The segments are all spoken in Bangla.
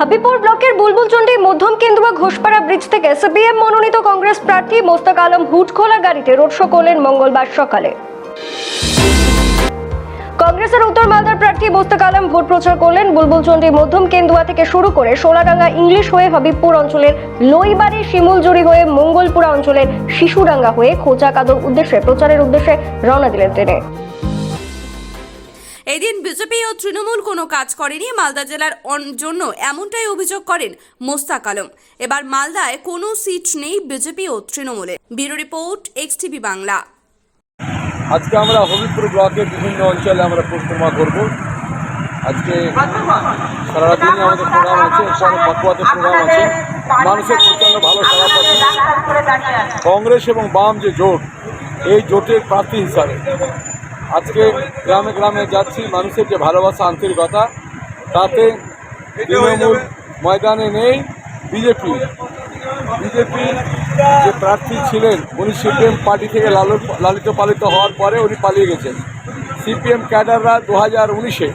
হাবিবপুর ব্লকের বুলবুলচন্ডী মধ্যম কেন্দুয়া ঘোষপাড়া ব্রিজ থেকে সিপিএম মনোনীত কংগ্রেস প্রার্থী মোস্তাক আলম হুটখোলা গাড়িতে রোড শো করলেন মঙ্গলবার সকালে। কংগ্রেসের উত্তর মালদার প্রার্থী মোস্তাক আলম ভোট প্রচার করলেন বুলবুলচন্ডী মধ্যম কেন্দুয়া থেকে শুরু করে সোলাডাঙ্গা ইংলিশ হয়ে হাবিবপুর অঞ্চলের লইবাড়ি শিমুলজুড়ি হয়ে মঙ্গলপুরা অঞ্চলের শিশুডাঙ্গা হয়ে খোঁচা কাদর উদ্দেশ্যে, প্রচারের উদ্দেশ্যে রওনা দিলেন তিনি। এদিন বিজেপি ও তৃণমূল কোনো কাজ করেনি মালদা জেলার অন- জন্য এমনটাই অভিযোগ করেন মোস্তাক আলম। এবার মালদায় কোনো সিট নেই বিজেপি ও তৃণমূলে bureau report X TV Bangla. আজকে আমরা হবিবপুর ব্লকের বিভিন্ন অঞ্চলে আমরা পরিক্রমা করব। আজকে সারা দিনই আমাদের প্রোগ্রাম আছে এছাড়া পাকুয়াতে প্রোগ্রাম আছে। মানুষের প্রচণ্ড ভালো সারা পাচ্ছে। কংগ্রেস এবং বাম যে জোট এই জোটের প্রার্থী হিসাবে। আজকে গ্রামে গ্রামে যাচ্ছি মানুষের যে ভালোবাসা আন্তরিকতা তাতে তৃণমূল ময়দানে নেই বিজেপি। বিজেপি যে প্রার্থী ছিলেন উনি সিপিএম পার্টি থেকে লালন লালিত পালিত হওয়ার পরে উনি পালিয়ে গেছেন। সিপিএম ক্যাডাররা দু হাজার উনিশে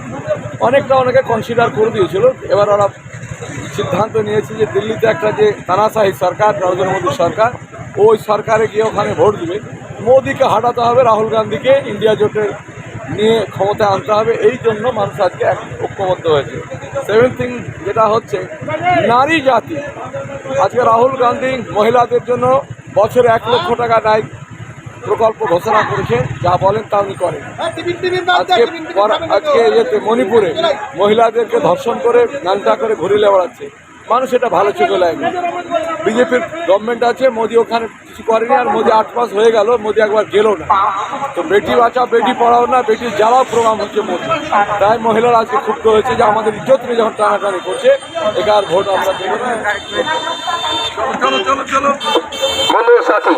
অনেকটা অনেকে কনসিডার করে দিয়েছিল। এবার ওরা সিদ্ধান্ত নিয়েছে যে দিল্লিতে একটা যে তানাশাহী সরকার নরেন্দ্র মোদী সরকার ওই সরকারে গিয়ে ওখানে ভোট দিবে। মোদিকে হাঁটাতে হবে, রাহুল গান্ধীকে ইন্ডিয়া জোটের নিয়ে ক্ষমতায় আনতে হবে, এই জন্য মানুষ আজকে এক ঐক্যবদ্ধ হয়েছে। সেভেন থিং যেটা হচ্ছে, নারী জাতি। আজকে রাহুল গান্ধী মহিলাদের জন্য বছরে এক লক্ষ টাকা দায় প্রকল্প ঘোষণা করেছে, যা বলেন তা উনি করেন। আজকে আজকে মণিপুরে মহিলাদেরকে ধর্ষণ করে, নানটা করে ঘুরিলে বেড়াচ্ছে। মানুষ এটা ভালো চোখে লাগে বিজেপির গভর্নমেন্ট আছে মোদি ওখানে কিছু করেনি আর মোদি আট মাস হয়ে গেল মোদি একবার গেলো না। তো বেটি বাঁচাও বেটি পড়াও না বেটি জ্বালাও প্রোগ্রাম হচ্ছে মোদি। তাই মহিলারা আজকে ক্ষুব্ধ হয়েছে যে আমাদের ইজ্জত নিয়ে যখন টানাটানি করছে এগার ভোট আমরা দেবো না। চলো চলো চলো চলো।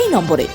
এই নম্বরে।